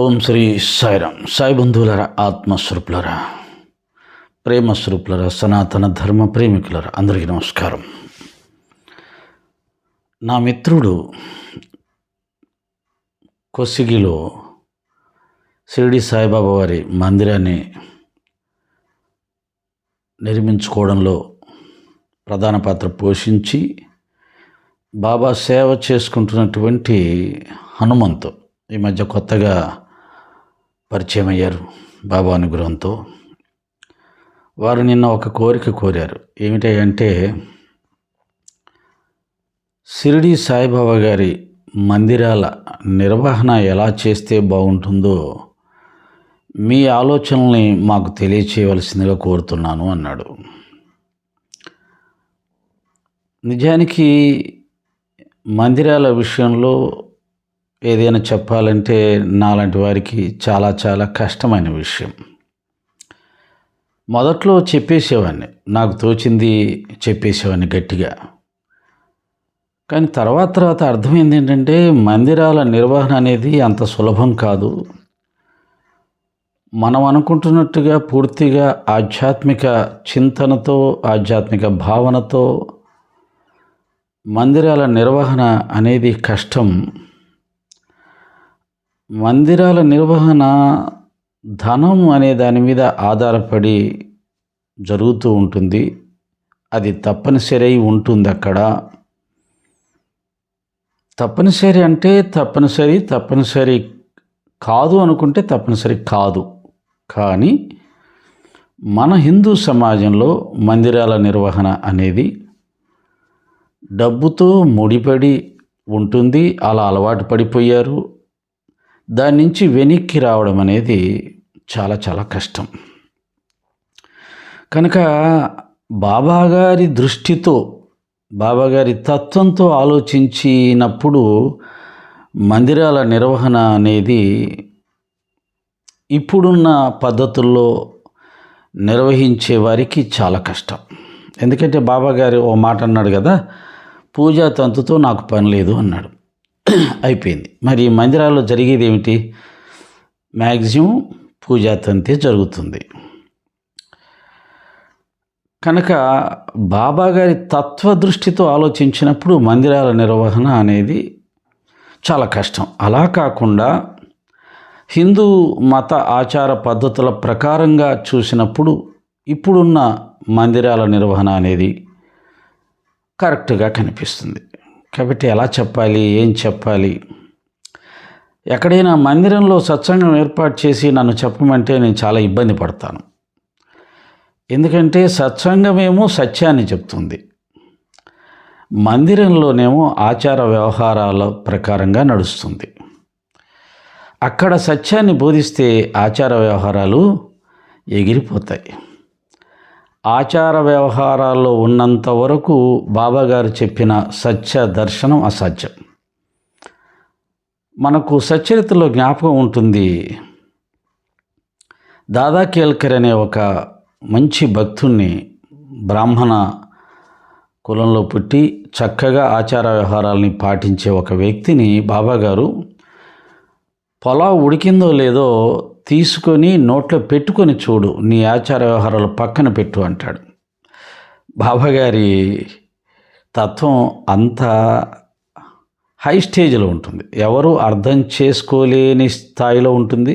ఓం శ్రీ సాయిరామ్ సాయి బంధువులరా ఆత్మస్వరూపులరా ప్రేమస్వరూపులరా సనాతన ధర్మ ప్రేమికులరా అందరికీ నమస్కారం. నా మిత్రుడు కొసిగిలో షిరిడి సాయిబాబా వారి మందిరాన్ని నిర్మించుకోవడంలో ప్రధాన పాత్ర పోషించి బాబా సేవ చేసుకుంటున్నటువంటి హనుమంతు. ఈ మధ్య కొత్తగా పరిచయం అయ్యారు బాబా అనుగ్రహంతో. వారు నిన్న ఒక కోరిక కోరారు. ఏమిటంటే షిరిడి సాయిబాబా గారి మందిరాల నిర్వహణ ఎలా చేస్తే బాగుంటుందో మీ ఆలోచనల్ని మాకు తెలియచేయవలసిందిగా కోరుతున్నాను అన్నాడు. నిజానికి మందిరాల విషయంలో ఏదైనా చెప్పాలంటే నాలాంటి వారికి చాలా చాలా కష్టమైన విషయం. మొదట్లో చెప్పేసేవాడిని. నాకు తోచింది చెప్పేసేవాడిని గట్టిగా. కానీ తర్వాత తర్వాత అర్థమైంది ఏంటంటే మందిరాల నిర్వహణ అనేది అంత సులభం కాదు. మనం అనుకుంటున్నట్టుగా పూర్తిగా ఆధ్యాత్మిక చింతనతో ఆధ్యాత్మిక భావనతో మందిరాల నిర్వహణ అనేది కష్టం. మందిరాల నిర్వహణ ధనం అనే దాని మీద ఆధారపడి జరుగుతూ ఉంటుంది. అది తప్పనిసరి అయి ఉంటుంది అక్కడ. తప్పనిసరి అంటే తప్పనిసరి తప్పనిసరి కాదు అనుకుంటే తప్పనిసరి కాదు. కానీ మన హిందూ సమాజంలో మందిరాల నిర్వహణ అనేది డబ్బుతో ముడిపడి ఉంటుంది. అలా అలవాటు పడిపోయారు. దాని నుంచి వెనక్కి రావడం అనేది చాలా చాలా కష్టం. కనుక బాబాగారి దృష్టితో బాబాగారి తత్వంతో ఆలోచించినప్పుడు మందిరాల నిర్వహణ అనేది ఇప్పుడున్న పద్ధతుల్లో నిర్వహించే వారికి చాలా కష్టం. ఎందుకంటే బాబాగారు ఓ మాట అన్నాడు కదా పూజా తంతుతో నాకు పని లేదు అన్నాడు. అయిపోయింది. మరి మందిరాల్లో జరిగేది ఏమిటి? మ్యాక్సిమం పూజాతంతే జరుగుతుంది. కనుక బాబా గారి తత్వ దృష్టితో ఆలోచించినప్పుడు మందిరాల నిర్వహణ అనేది చాలా కష్టం. అలా కాకుండా హిందూ మత ఆచార పద్ధతుల ప్రకారంగా చూసినప్పుడు ఇప్పుడున్న మందిరాల నిర్వహణ అనేది కరెక్ట్గా కనిపిస్తుంది. కాబట్టి ఎలా చెప్పాలి ఏం చెప్పాలి? ఎక్కడైనా మందిరంలో సత్సంగం ఏర్పాటు చేసి నన్ను చెప్పమంటే నేను చాలా ఇబ్బంది పడతాను. ఎందుకంటే సత్సంగమేమో సత్యాన్ని చెప్తుంది. మందిరంలోనేమో ఆచార వ్యవహారాల ప్రకారంగా నడుస్తుంది. అక్కడ సత్యాన్ని బోధిస్తే ఆచార వ్యవహారాలు ఎగిరిపోతాయి. ఆచార వ్యవహారాల్లో ఉన్నంత వరకు బాబాగారు చెప్పిన సత్య దర్శనం అసాధ్యం. మనకు సచరిత్రలో జ్ఞాపకం ఉంటుంది. దాదా కేల్కర్ అనే ఒక మంచి భక్తుణ్ణి బ్రాహ్మణ కులంలో పుట్టి చక్కగా ఆచార వ్యవహారాలని పాటించే ఒక వ్యక్తిని బాబాగారు పొలా ఉడికిందో లేదో తీసుకొని నోట్లో పెట్టుకొని చూడు నీ ఆచార వ్యవహారాలు పక్కన పెట్టు అంటాడు. బాబాగారి తత్వం అంత హై స్టేజ్లో ఉంటుంది. ఎవరు అర్థం చేసుకోలేని స్థాయిలో ఉంటుంది.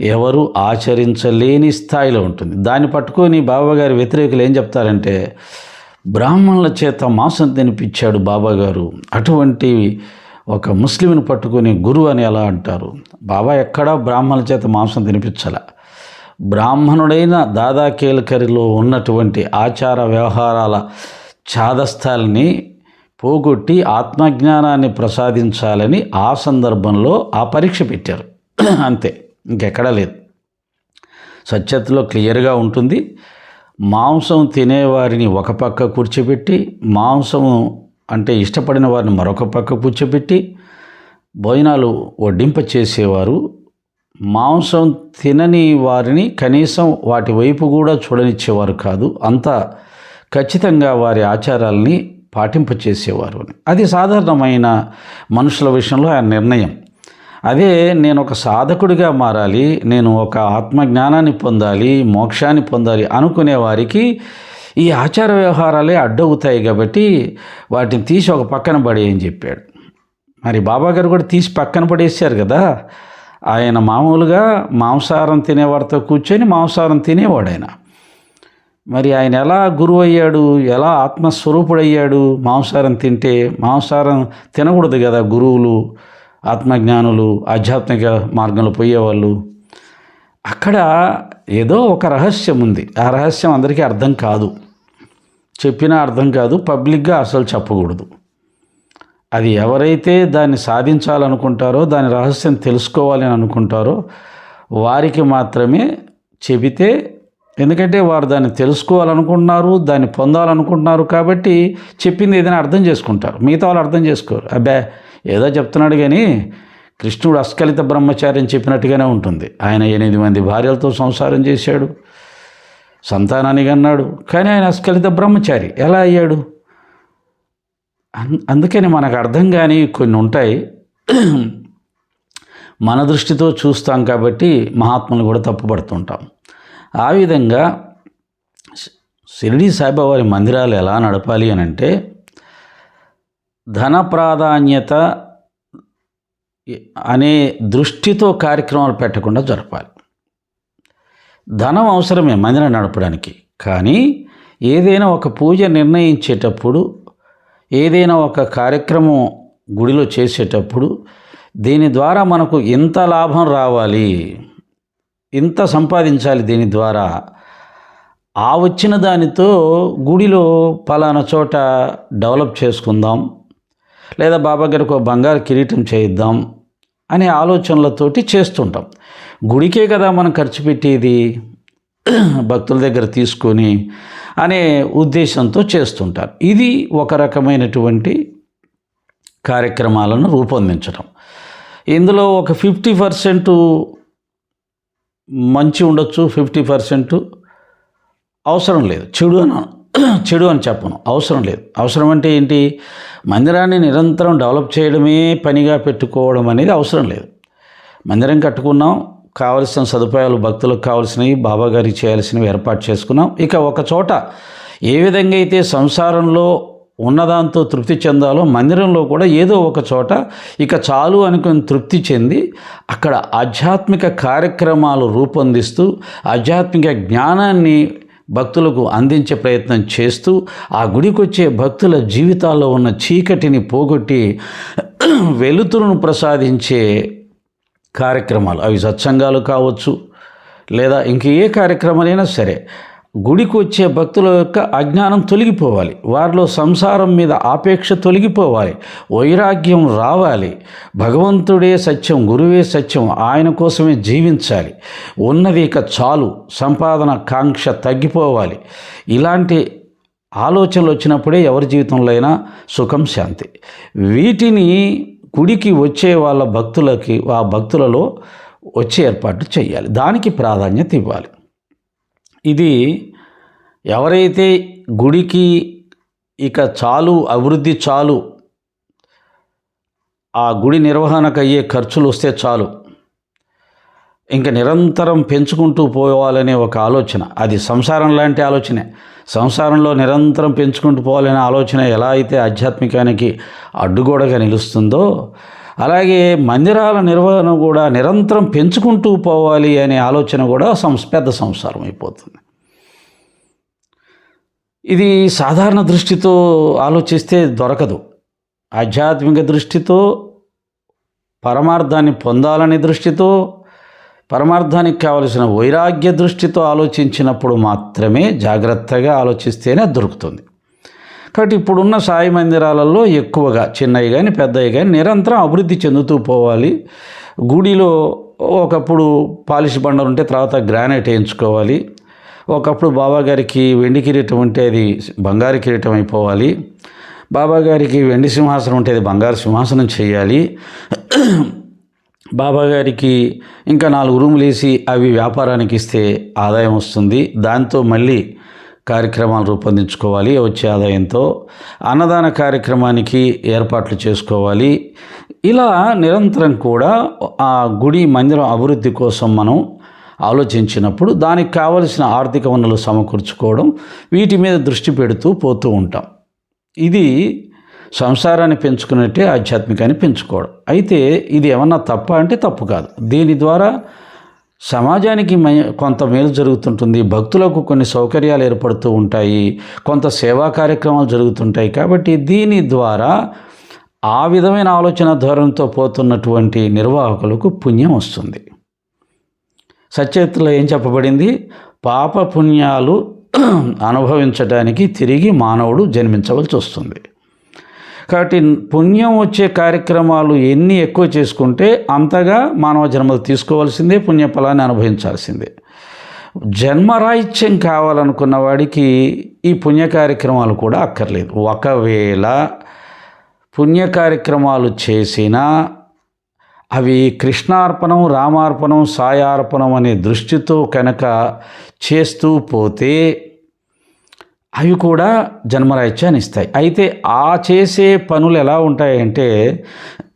ఎవరు ఆచరించలేని స్థాయిలో ఉంటుంది. దాన్ని పట్టుకొని బాబాగారి వ్యతిరేకులు ఏం చెప్తారంటే బ్రాహ్మణుల చేత మాంసం తినిపించాడు బాబాగారు. అటువంటి ఒక ముస్లింను పట్టుకుని గురువు అని ఎలా అంటారు? బాబా ఎక్కడా బ్రాహ్మణుల చేత మాంసం తినిపించాల. బ్రాహ్మణుడైన దాదా కేల్కరిలో ఉన్నటువంటి ఆచార వ్యవహారాల ఛాదస్థాలని పోగొట్టి ఆత్మజ్ఞానాన్ని ప్రసాదించాలని ఆ సందర్భంలో ఆ పరీక్ష పెట్టారు. అంతే ఇంకెక్కడా లేదు. సత్యతలో క్లియర్గా ఉంటుంది. మాంసం తినేవారిని ఒక పక్క కూర్చోబెట్టి మాంసము అంటే ఇష్టపడిన వారిని మరొక పక్క కూర్చోబెట్టి భోజనాలు వడ్డింప చేసేవారు మాంసం తినని వారిని కనీసం వాటి వైపు కూడా చూడనిచ్చేవారు కాదు. అంత ఖచ్చితంగా వారి ఆచారాల్ని పాటింపచేసేవారు అని. అది సాధారణమైన మనుషుల విషయంలో ఆ నిర్ణయం. అదే నేను ఒక సాధకుడిగా మారాలి నేను ఒక ఆత్మజ్ఞానాన్ని పొందాలి మోక్షాన్ని పొందాలి అనుకునే వారికి ఈ ఆచార వ్యవహారాలే అడ్డవుతాయి కాబట్టి వాటిని తీసి ఒక పక్కన పడేయని చెప్పాడు. మరి బాబా గారు కూడా తీసి పక్కన పడేసారు కదా. ఆయన మామూలుగా మాంసాహారం తినేవారితో కూర్చొని మాంసాహారం తినేవాడు ఆయన మరి ఆయన ఎలా గురువు అయ్యాడు ఎలా ఆత్మస్వరూపుడయ్యాడు? మాంసాహారం తింటే మాంసాహారం తినకూడదు కదా గురువులు ఆత్మజ్ఞానులు ఆధ్యాత్మిక మార్గంలో పోయేవాళ్ళు. అక్కడ ఏదో ఒక రహస్యం ఉంది. ఆ రహస్యం అందరికీ అర్థం కాదు. చెప్పినా అర్థం కాదు. పబ్లిక్గా అసలు చెప్పకూడదు. అది ఎవరైతే దాన్ని సాధించాలనుకుంటారో దాని రహస్యం తెలుసుకోవాలని అనుకుంటారో వారికి మాత్రమే చెబితే ఎందుకంటే వారు దాన్ని తెలుసుకోవాలనుకుంటున్నారు దాన్ని పొందాలనుకుంటున్నారు కాబట్టి చెప్పింది ఏదైనా అర్థం చేసుకుంటారు. మిగతా వాళ్ళు అర్థం చేసుకోరు. అబ్బే ఏదో చెప్తున్నాడు కానీ కృష్ణుడు అస్కలిత బ్రహ్మచారి అని చెప్పినట్టుగానే ఉంటుంది. ఆయన ఎనిమిది మంది భార్యలతో సంసారం చేశాడు. సంతానాన్ని అన్నాడు కానీ ఆయన అస్కలిత బ్రహ్మచారి. ఎలా అయ్యాడు? అన్- అందుకని మనకు అర్థం కాని కొన్ని ఉంటాయి. మన దృష్టితో చూస్తాం కాబట్టి మహాత్ములు కూడా తప్పుపడుతుంటాం. ఆ విధంగా షిరిడీ షిరిడి సాయిబాబారి మందిరాలు ఎలా నడపాలి అని అంటే ధన ప్రాధాన్యత అనే దృష్టితో కార్యక్రమాలు పెట్టకుండా జరపాలి. ధనం అవసరమే మందిరం నడపడానికి. కానీ ఏదైనా ఒక పూజ నిర్ణయించేటప్పుడు ఏదైనా ఒక కార్యక్రమం గుడిలో చేసేటప్పుడు దీని ద్వారా మనకు ఇంత లాభం రావాలి ఇంత సంపాదించాలి దీని ద్వారా ఆ వచ్చిన దానితో గుడిలో పలానా చోట డెవలప్ చేసుకుందాం లేదా బాబా గారికి ఒక బంగారు కిరీటం చేయిద్దాం అనే ఆలోచనలతోటి చేస్తుంటాం. గుడికే కదా మనం ఖర్చు పెట్టేది? భక్తుల దగ్గర తీసుకొని అనే ఉద్దేశంతో చేస్తుంటారు. ఇది ఒక రకమైనటువంటి కార్యక్రమాలను రూపొందించడం. ఇందులో ఒక ఫిఫ్టీ పర్సెంట్ మంచి ఉండొచ్చు ఫిఫ్టీ పర్సెంట్ అవసరం లేదు. చెడు అని చెడు అని చెప్పను. అవసరం లేదు. అవసరం అంటే ఏంటి? మందిరాన్ని నిరంతరం డెవలప్ చేయడమే పనిగా పెట్టుకోవడం అనేది అవసరం లేదు. మందిరం కట్టుకున్నాం కావలసిన సదుపాయాలు భక్తులకు కావాల్సినవి బాబా గారికి చేయాల్సినవి ఏర్పాటు చేసుకున్నాం. ఇక ఒక చోట ఏ విధంగా అయితే సంసారంలో ఉన్నదాంతో తృప్తి చెందాలో మందిరంలో కూడా ఏదో ఒక చోట ఇక చాలు అనుకుని తృప్తి చెంది అక్కడ ఆధ్యాత్మిక కార్యక్రమాలు రూపొందిస్తూ ఆధ్యాత్మిక జ్ఞానాన్ని భక్తులకు అందించే ప్రయత్నం చేస్తూ ఆ గుడికొచ్చే భక్తుల జీవితాల్లో ఉన్న చీకటిని పోగొట్టి వెలుతురును ప్రసాదించే కార్యక్రమాలు. అవి సత్సంగాలు కావచ్చు లేదా ఇంక ఏ కార్యక్రమాలైనా సరే గుడికి వచ్చే భక్తుల యొక్క అజ్ఞానం తొలగిపోవాలి. వారిలో సంసారం మీద ఆపేక్ష తొలగిపోవాలి. వైరాగ్యం రావాలి. భగవంతుడే సత్యం గురువే సత్యం ఆయన కోసమే జీవించాలి. ఉన్నది ఇక చాలు. సంపాదన కాంక్ష తగ్గిపోవాలి. ఇలాంటి ఆలోచనలు వచ్చినప్పుడే ఎవరి జీవితంలో అయినా సుఖం శాంతి. వీటిని గుడికి వచ్చే వాళ్ళ భక్తులకి ఆ భక్తులలో వచ్చే ఏర్పాటు చేయాలి. దానికి ప్రాధాన్యత ఇవ్వాలి. ఇది ఎవరైతే గుడికి ఇక చాలు అభివృద్ధి చాలు ఆ గుడి నిర్వహణకు అయ్యే ఖర్చులు వస్తే చాలు. ఇంకా నిరంతరం పెంచుకుంటూ పోవాలనే ఒక ఆలోచన. అది సంసారం లాంటి ఆలోచనే. సంసారంలో నిరంతరం పెంచుకుంటూ పోవాలనే ఆలోచన ఎలా అయితే ఆధ్యాత్మికానికి అడ్డుగోడగా నిలుస్తుందో అలాగే మందిరాల నిర్వహణ కూడా నిరంతరం పెంచుకుంటూ పోవాలి అనే ఆలోచన కూడా సంస్ పెద్ద సంసారం అయిపోతుంది. ఇది సాధారణ దృష్టితో ఆలోచిస్తే దొరకదు. ఆధ్యాత్మిక దృష్టితో పరమార్థాన్ని పొందాలనే దృష్టితో పరమార్థానికి కావలసిన వైరాగ్య దృష్టితో ఆలోచించినప్పుడు మాత్రమే జాగ్రత్తగా ఆలోచిస్తేనే దొరుకుతుంది. కాబట్టి ఇప్పుడున్న సాయి మందిరాలలో ఎక్కువగా చిన్నవి కానీ పెద్దవి కానీ నిరంతరం అభివృద్ధి చెందుతూ పోవాలి. గుడిలో ఒకప్పుడు పాలిష్ బండలు ఉంటే తర్వాత గ్రానైట్ వేయించుకోవాలి. ఒకప్పుడు బాబా గారికి వెండి కిరీటం ఉంటే అది బంగారు కిరీటం అయిపోవాలి. బాబా గారికి వెండి సింహాసనం ఉంటే అది బంగారు సింహాసనం చేయాలి. బాబాగారికి ఇంకా నాలుగు రూములు వేసి అవి వ్యాపారానికి ఇస్తే ఆదాయం వస్తుంది. దాంతో మళ్ళీ కార్యక్రమాలు రూపొందించుకోవాలి వచ్చే ఆదాయంతో అన్నదాన కార్యక్రమానికి ఏర్పాట్లు చేసుకోవాలి. ఇలా నిరంతరం కూడా ఆ గుడి మందిరం అభివృద్ధి కోసం మనం ఆలోచించినప్పుడు దానికి కావలసిన ఆర్థిక వనరులు సమకూర్చుకోవడం వీటి మీద దృష్టి పెడుతూ పోతూ ఉంటాం. ఇది సంసారాన్ని పెంచుకున్నట్టే ఆధ్యాత్మికాన్ని పెంచుకోవడం. అయితే ఇది ఏమన్నా తప్ప అంటే తప్పు కాదు. దీని ద్వారా సమాజానికి కొంత మేలు జరుగుతుంటుంది. భక్తులకు కొన్ని సౌకర్యాలు ఏర్పడుతూ ఉంటాయి. కొంత సేవా కార్యక్రమాలు జరుగుతుంటాయి. కాబట్టి దీని ద్వారా ఆ విధమైన ఆలోచన ధోరణితో పోతున్నటువంటి నిర్వాహకులకు పుణ్యం వస్తుంది. సచరిత్రలో ఏం చెప్పబడింది? పాప పుణ్యాలు అనుభవించడానికి తిరిగి మానవుడు జన్మించవలసి వస్తుంది. కాబట్టి పుణ్యం వచ్చే కార్యక్రమాలు ఎన్ని ఎక్కువ చేసుకుంటే అంతగా మానవ జన్మలు తీసుకోవాల్సిందే పుణ్య ఫలాన్ని అనుభవించాల్సిందే. జన్మరాహిత్యం కావాలనుకున్న వాడికి ఈ పుణ్య కార్యక్రమాలు కూడా అక్కర్లేదు. ఒకవేళ పుణ్య కార్యక్రమాలు చేసినా అవి కృష్ణార్పణం రామార్పణం సాయార్పణం అనే దృష్టితో కనుక చేస్తూ పోతే అవి కూడా జన్మరాహిత్యాన్ని ఇస్తాయి. అయితే ఆ చేసే పనులు ఎలా ఉంటాయంటే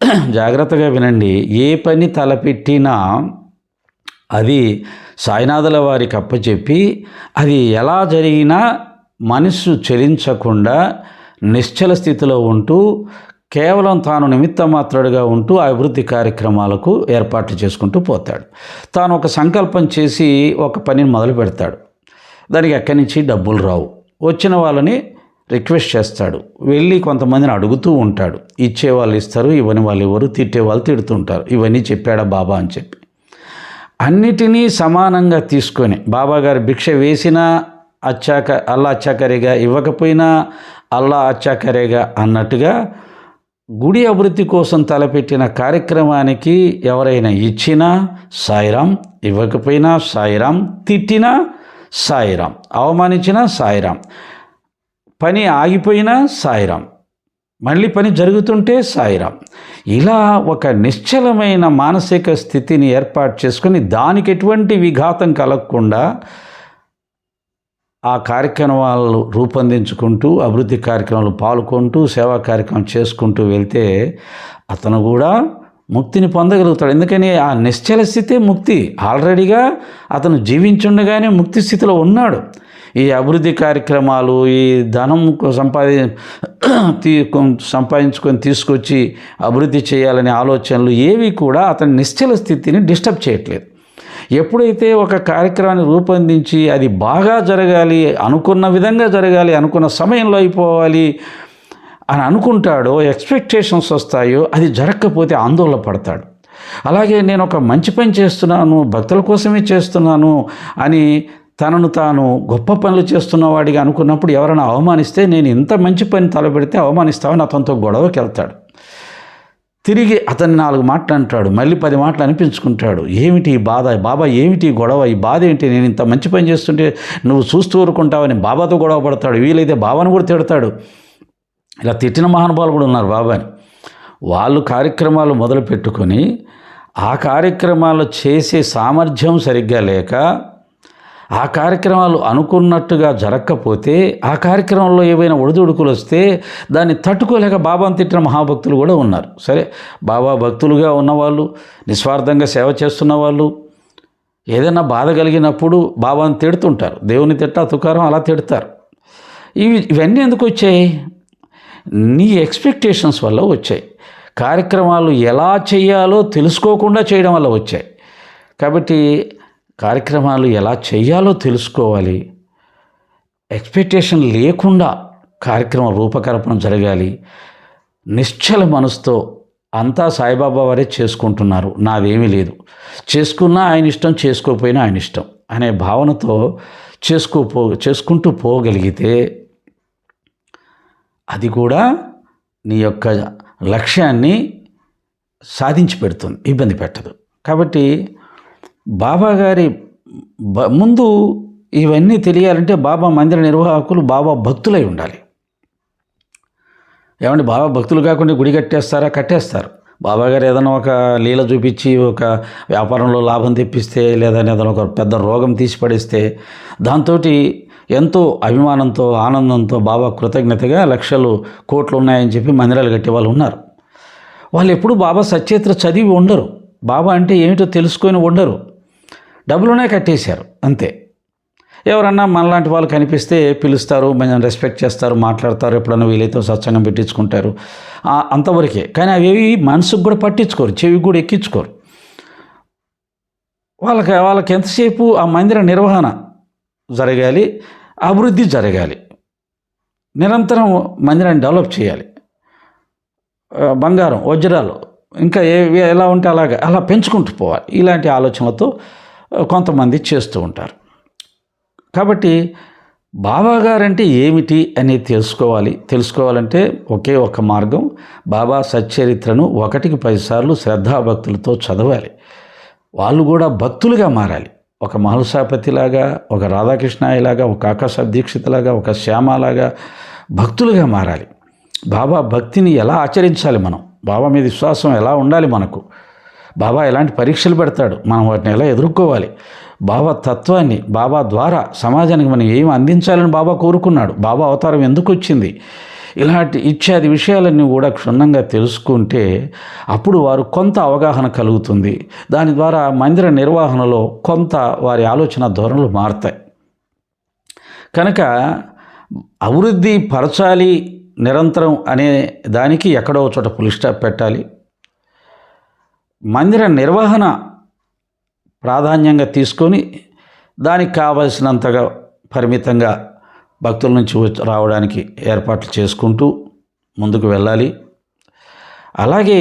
జాగ్రత్తగా వినండి. ఏ పని తలపెట్టినా అది సాయినాథుల వారికి అప్పచెప్పి అది ఎలా జరిగినా మనస్సు చెలించకుండా నిశ్చల స్థితిలో ఉంటూ కేవలం తాను నిమిత్త మాత్రుడుగా ఉంటూ అభివృద్ధి కార్యక్రమాలకు ఏర్పాట్లు చేసుకుంటూ పోతాడు. తాను ఒక సంకల్పం చేసి ఒక పనిని మొదలు పెడతాడు దానికి ఎక్కడి నుంచి డబ్బులు రావు. వచ్చిన వాళ్ళని రిక్వెస్ట్ చేస్తాడు. వెళ్ళి కొంతమందిని అడుగుతూ ఉంటాడు. ఇచ్చే వాళ్ళు ఇస్తారు ఇవ్వని వాళ్ళు ఇవ్వరు తిట్టే వాళ్ళు తిడుతుంటారు. ఇవన్నీ చెప్పాడా బాబా అని చెప్పి. అన్నిటినీ సమానంగా తీసుకొని బాబాగారు భిక్ష వేసినా అచ్చాక అల్లా అచ్చాకరేగా ఇవ్వకపోయినా అల్లా అచ్చాకరేగా అన్నట్టుగా గుడి అభివృద్ధి కోసం తలపెట్టిన కార్యక్రమానికి ఎవరైనా ఇచ్చినా సాయిరాం ఇవ్వకపోయినా సాయిరాం తిట్టినా సాయిరాం. అవమానించినా సాయిరాం. పని ఆగిపోయినా సాయిరాం. మళ్ళీ పని జరుగుతుంటే సాయిరాం. ఇలా ఒక నిశ్చలమైన మానసిక స్థితిని ఏర్పాటు చేసుకొని దానికి ఎటువంటి విఘాతం కలగకుండా ఆ కార్యక్రమాలు రూపొందించుకుంటూ అభివృద్ధి కార్యక్రమాలు పాల్గొంటూ సేవా కార్యక్రమం చేసుకుంటూ వెళ్తే అతను కూడా ముక్తిని పొందగలుగుతాడు. ఎందుకని? ఆ నిశ్చల స్థితే ముక్తి. ఆల్రెడీగా అతను జీవించుండగానే ముక్తి స్థితిలో ఉన్నాడు. ఈ అభివృద్ధి కార్యక్రమాలు ఈ ధనం సంపాది తీ సంపాదించుకొని తీసుకొచ్చి అభివృద్ధి చేయాలనే ఆలోచనలు ఏవి కూడా అతని నిశ్చల స్థితిని డిస్టర్బ్ చేయట్లేదు. ఎప్పుడైతే ఒక కార్యక్రమాన్ని రూపొందించి అది బాగా జరగాలి అనుకున్న విధంగా జరగాలి అనుకున్న సమయంలో అయిపోవాలి అని అనుకుంటాడో ఎక్స్పెక్టేషన్స్ వస్తాయో అది జరగకపోతే ఆందోళన పడతాడు. అలాగే నేను ఒక మంచి పని చేస్తున్నాను భక్తుల కోసమే చేస్తున్నాను అని తనను తాను గొప్ప పనులు చేస్తున్నవాడిగా అనుకున్నప్పుడు ఎవరైనా అవమానిస్తే నేను ఇంత మంచి పని తలపెడితే అవమానిస్తామని అతనితో గొడవకి వెళ్తాడు. తిరిగి అతన్ని నాలుగు మాటలు అంటాడు మళ్ళీ పది మాటలు అనిపించుకుంటాడు. ఏమిటి ఈ బాధ? బాబా ఏమిటి గొడవ? ఈ బాధ ఏంటి నేను ఇంత మంచి పని చేస్తుంటే నువ్వు చూస్తూ ఊరుకుంటావని బాబాతో గొడవ పడతాడు. వీలైతే బాబాను కూడా తిడతాడు. ఇలా తిట్టిన మహానుభావులు కూడా ఉన్నారు బాబాని వాళ్ళు కార్యక్రమాలు మొదలు పెట్టుకొని ఆ కార్యక్రమాలు చేసే సామర్థ్యం సరిగ్గా లేక ఆ కార్యక్రమాలు అనుకున్నట్టుగా జరగకపోతే ఆ కార్యక్రమంలో ఏవైనా ఒడిదుడుకులు వస్తే దాన్ని తట్టుకోలేక బాబాను తిట్టిన మహాభక్తులు కూడా ఉన్నారు. సరే బాబా భక్తులుగా ఉన్నవాళ్ళు నిస్వార్థంగా సేవ చేస్తున్న వాళ్ళు ఏదైనా బాధ కలిగినప్పుడు బాబాను తిడుతుంటారు. దేవుని తిట్టా తుకారం అలా తిడతారు. ఇవి ఇవన్నీ ఎందుకు వచ్చాయి? నీ ఎక్స్పెక్టేషన్స్ వల్ల వచ్చాయి. కార్యక్రమాలు ఎలా చేయాలో తెలుసుకోకుండా చేయడం వల్ల వచ్చాయి. కాబట్టి కార్యక్రమాలు ఎలా చేయాలో తెలుసుకోవాలి. ఎక్స్పెక్టేషన్ లేకుండా కార్యక్రమం రూపకల్పన జరగాలి. నిశ్చల మనసుతో అంతా సాయిబాబా వారే చేసుకుంటున్నారు. నాదేమీ లేదు. చేసుకున్నా ఆయన ఇష్టం చేసుకోకపోయినా ఆయన ఇష్టం అనే భావనతో చేసుకోపో చేసుకుంటూ పోగలిగితే అది కూడా నీ యొక్క లక్ష్యాన్ని సాధించి పెడుతుంది ఇబ్బంది పెట్టదు. కాబట్టి బాబా గారి బ- ముందు ఇవన్నీ తెలియాలంటే బాబా మందిర నిర్వాహకులు బాబా భక్తులై ఉండాలి. ఏమంటే బాబా భక్తులు కాకుండా గుడి కట్టేస్తారా? కట్టేస్తారు. బాబా గారు ఏదైనా ఒక లీల చూపించి ఒక వ్యాపారంలో లాభం తెప్పిస్తే లేదా ఏదైనా ఒక పెద్ద రోగం తీసి పడేస్తే దాంతో ఎంతో అభిమానంతో ఆనందంతో బాబా కృతజ్ఞతగా లక్షలు కోట్లు ఉన్నాయని చెప్పి మందిరాలు కట్టే వాళ్ళు ఉన్నారు. వాళ్ళు ఎప్పుడు బాబా సచేత్ర చదివి ఉండరు. బాబా అంటే ఏమిటో తెలుసుకొని ఉండరు. డబ్బులునే కట్టేశారు అంతే. ఎవరన్నా మనలాంటి వాళ్ళు కనిపిస్తే పిలుస్తారు మనం రెస్పెక్ట్ చేస్తారు మాట్లాడతారు ఎప్పుడన్నా వీలైతే సత్సంగం పెట్టించుకుంటారు. అంతవరకే. కానీ అవి మనసుకు కూడా పట్టించుకోరు చెవికి కూడా ఎక్కించుకోరు. వాళ్ళకి వాళ్ళకి ఎంతసేపు ఆ మందిర నిర్వహణ? జరగాలి అభివృద్ధి జరగాలి. నిరంతరం మందిరాన్ని డెవలప్ చేయాలి. బంగారం వజ్రాలు ఇంకా ఏ ఎలా ఉంటే అలాగా అలా పెంచుకుంటూ పోవాలి. ఇలాంటి ఆలోచనలతో కొంతమంది చేస్తూ ఉంటారు. కాబట్టి బాబా గారంటే ఏమిటి అనేది తెలుసుకోవాలి. తెలుసుకోవాలంటే ఒకే ఒక మార్గం. బాబా సచ్చరిత్రను ఒకటికి పదిసార్లు శ్రద్ధాభక్తులతో చదవాలి. వాళ్ళు కూడా భక్తులుగా మారాలి. ఒక మహల్సాపతిలాగా ఒక రాధాకృష్ణాయలాగా ఒక ఆకాశ దీక్షితలాగా ఒక శ్యామలాగా భక్తులుగా మారాలి. బాబా భక్తిని ఎలా ఆచరించాలి మనం? బాబా మీద విశ్వాసం ఎలా ఉండాలి మనకు? బాబా ఎలాంటి పరీక్షలు పెడతాడు? మనం వాటిని ఎలా ఎదుర్కోవాలి? బాబా తత్వాన్ని బాబా ద్వారా సమాజానికి మనం ఏం అందించాలని బాబా కోరుకున్నాడు? బాబా అవతారం ఎందుకు వచ్చింది? ఇలాంటి ఇత్యాది విషయాలన్నీ కూడా క్షుణ్ణంగా తెలుసుకుంటే అప్పుడు వారు కొంత అవగాహన కలుగుతుంది. దాని ద్వారా మందిర నిర్వహణలో కొంత వారి ఆలోచన ధోరణులు మారుతాయి. కనుక అభివృద్ధి పరచాలి నిరంతరం అనే దానికి ఎక్కడో చోట పులిస్టాప్ పెట్టాలి. మందిర నిర్వహణ ప్రాధాన్యంగా తీసుకొని దానికి కావలసినంతగా పరిమితంగా భక్తుల నుంచి రావడానికి ఏర్పాట్లు చేసుకుంటూ ముందుకు వెళ్ళాలి. అలాగే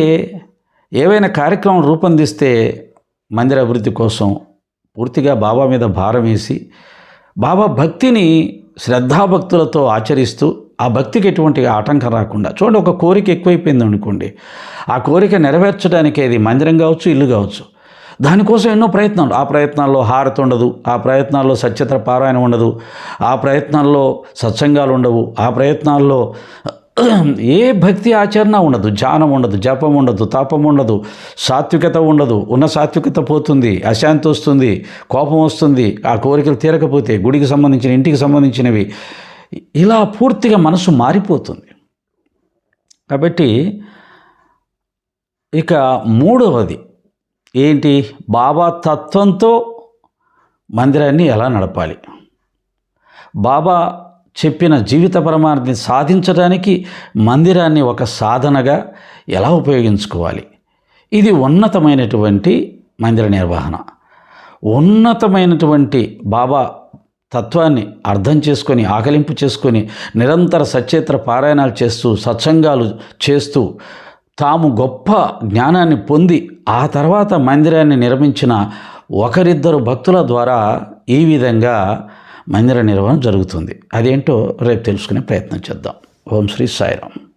ఏవైనా కార్యక్రమం రూపొందిస్తే మందిర అభివృద్ధి కోసం పూర్తిగా బాబా మీద భారం వేసి బాబా భక్తిని శ్రద్ధాభక్తులతో ఆచరిస్తూ ఆ భక్తికి ఎటువంటి ఆటంకం రాకుండా చూడండి ఒక కోరిక ఎక్కువైపోయింది అనుకోండి. ఆ కోరిక నెరవేర్చడానికి అది మందిరం కావచ్చు ఇల్లు కావచ్చు. దానికోసం ఎన్నో ప్రయత్నాలు. ఆ ప్రయత్నాల్లో హారతి ఉండదు. ఆ ప్రయత్నాల్లో సత్యత్ర పారాయణ ఉండదు. ఆ ప్రయత్నాల్లో సత్సంగాలు ఉండవు. ఆ ప్రయత్నాల్లో ఏ భక్తి ఆచరణ ఉండదు. ధ్యానం ఉండదు. జపం ఉండదు. తాపం ఉండదు. సాత్వికత ఉండదు. ఉన్న సాత్వికత పోతుంది. అశాంతి వస్తుంది. కోపం వస్తుంది. ఆ కోరికలు తీరకపోతే గుడికి సంబంధించిన ఇంటికి సంబంధించినవి. ఇలా పూర్తిగా మనసు మారిపోతుంది. కాబట్టి ఇక మూడవది. ఏంటి? బాబా తత్వంతో మందిరాన్ని ఎలా నడపాలి? బాబా చెప్పిన జీవిత పరమార్థిని సాధించడానికి మందిరాన్ని ఒక సాధనగా ఎలా ఉపయోగించుకోవాలి? ఇది ఉన్నతమైనటువంటి మందిర నిర్వహణ. ఉన్నతమైనటువంటి బాబా తత్వాన్ని అర్థం చేసుకొని ఆకలింపు చేసుకొని నిరంతర సచేత్ర పారాయణాలు చేస్తూ సత్సంగాలు చేస్తూ తాము గొప్ప జ్ఞానాన్ని పొంది ఆ తర్వాత మందిరాన్ని నిర్మించిన ఒకరిద్దరు భక్తుల ద్వారా ఈ విధంగా మందిర నిర్వహణ జరుగుతుంది. అదేంటో రేపు తెలుసుకునే ప్రయత్నం చేద్దాం. ఓం శ్రీ సాయిరామ్.